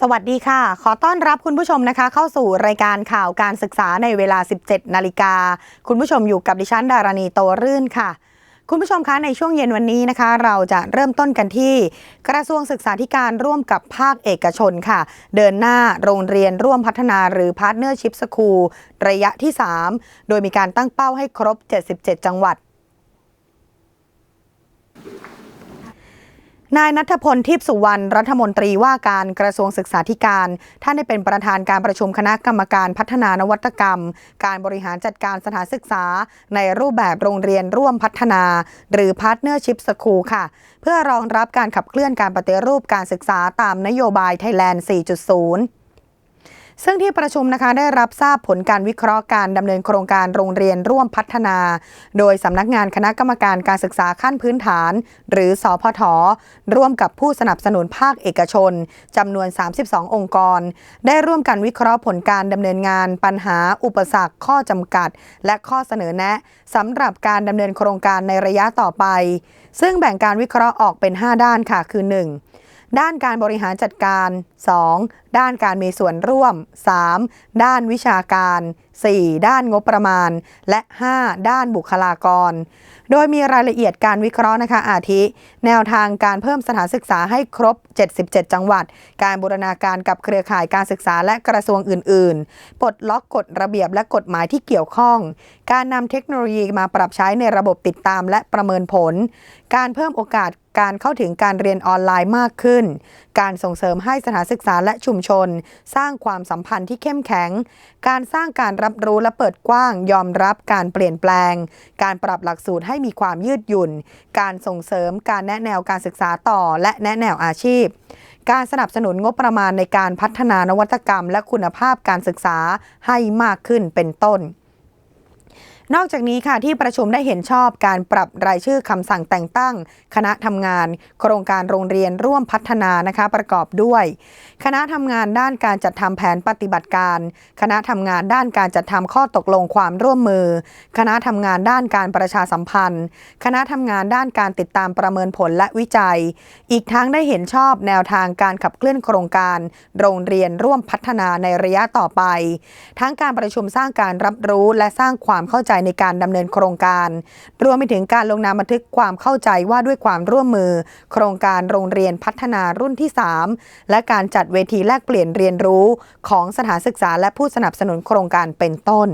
สวัสดีค่ะ ขอต้อนรับคุณผู้ชมนะคะ เข้าสู่รายการข่าวการศึกษาในเวลา 17 นาฬิกา คุณผู้ชมอยู่กับดิฉันดารณีโตรื่นค่ะ คุณผู้ชมคะในช่วงเย็นวันนี้นะคะ เราจะเริ่มต้นกันที่ กระทรวงศึกษาธิการร่วมกับภาคเอกชนค่ะ เดินหน้าโรงเรียนร่วมพัฒนาหรือ Partnership School ระยะที่ 3 โดยมีการตั้งเป้าให้ครบ 77 จังหวัด นายนัทพลทิพสุวรรณรัฐมนตรีว่าการกระทรวงศึกษาธิการ ท่านได้เป็นประธานการประชุมคณะกรรมการพัฒนานวัตกรรม การบริหารจัดการสถานศึกษา ในรูปแบบโรงเรียนร่วมพัฒนา หรือ Partnership School ค่ะ เพื่อรองรับการขับเคลื่อนการปฏิรูปการศึกษาตามนโยบายไทยแลนด์ 4.0 ซึ่งที่ประชุมนะคะได้รับทราบผลการวิเคราะห์การดำเนินโครงการโรงเรียนร่วมพัฒนา โดยสำนักงานคณะกรรมการการศึกษาขั้นพื้นฐาน หรือสอพทร่วมกับผู้สนับสนุนภาคเอกชนจำนวน 32 องค์กร ได้ร่วมกันวิเคราะห์ผลการดำเนินงาน ปัญหา อุปสรรค ข้อจำกัด และข้อเสนอแนะสำหรับการดำเนินโครงการในระยะต่อไป ซึ่งแบ่งการวิเคราะห์ออกเป็น 5 ด้านค่ะคือ 1. ด้านการบริหารจัดการ 2. ด้านการมีส่วนร่วม 3. ด้านวิชาการ 4. ด้านงบประมาณ และ 5. ด้านบุคลากร โดยมีรายละเอียดการวิเคราะห์นะคะอาทิ แนวทางการเพิ่มสถานศึกษาให้ครบ 77 จังหวัด การบูรณาการกับเครือข่ายการศึกษาและกระทรวงอื่น ๆ ปลดล็อกกฎระเบียบและกฎหมายที่เกี่ยวข้อง การนำเทคโนโลยีมาปรับใช้ในระบบติดตามและประเมินผล การเพิ่มโอกาสการเข้าถึงการเรียนออนไลน์มากขึ้น การส่งเสริมให้สถานศึกษาและชุมชน สร้างความสัมพันธ์ที่เข้มแข็ง การสร้างการรับรู้และเปิดกว้าง ยอมรับการเปลี่ยนแปลง การปรับหลักสูตรให้มีความยืดหยุ่น การส่งเสริมการแนะแนวการศึกษาต่อ และแนะแนวอาชีพการสนับสนุนงบประมาณในการพัฒนานวัตกรรม และคุณภาพการศึกษาให้มากขึ้นเป็นต้น นอกจากนี้ค่ะที่ประชุมได้เห็นชอบการปรับรายชื่อคำสั่งแต่งตั้ง คณะทำงาน โครงการโรงเรียนร่วมพัฒนานะคะประกอบด้วย คณะทำงานด้านการจัดทำแผนปฏิบัติการ คณะทำงานด้านการจัดทำข้อตกลงความร่วมมือ คณะทำงานด้านการประชาสัมพันธ์ คณะทำงานด้านการติดตามประเมินผลและวิจัย อีกทั้งได้เห็นชอบแนวทางการขับเคลื่อนโครงการ โรงเรียนร่วมพัฒนาในระยะต่อไป ทั้งการประชุมสร้างการรับรู้และสร้างความเข้าใจในการดำเนินโครงการ รวมไปถึงการลงนามบันทึกความเข้าใจว่าด้วยความร่วมมือ โครงการโรงเรียนพัฒนารุ่นที่ 3 และการจัดเวทีแลกเปลี่ยนเรียนรู้ ของสถานศึกษาและผู้สนับสนุนโครงการเป็นต้น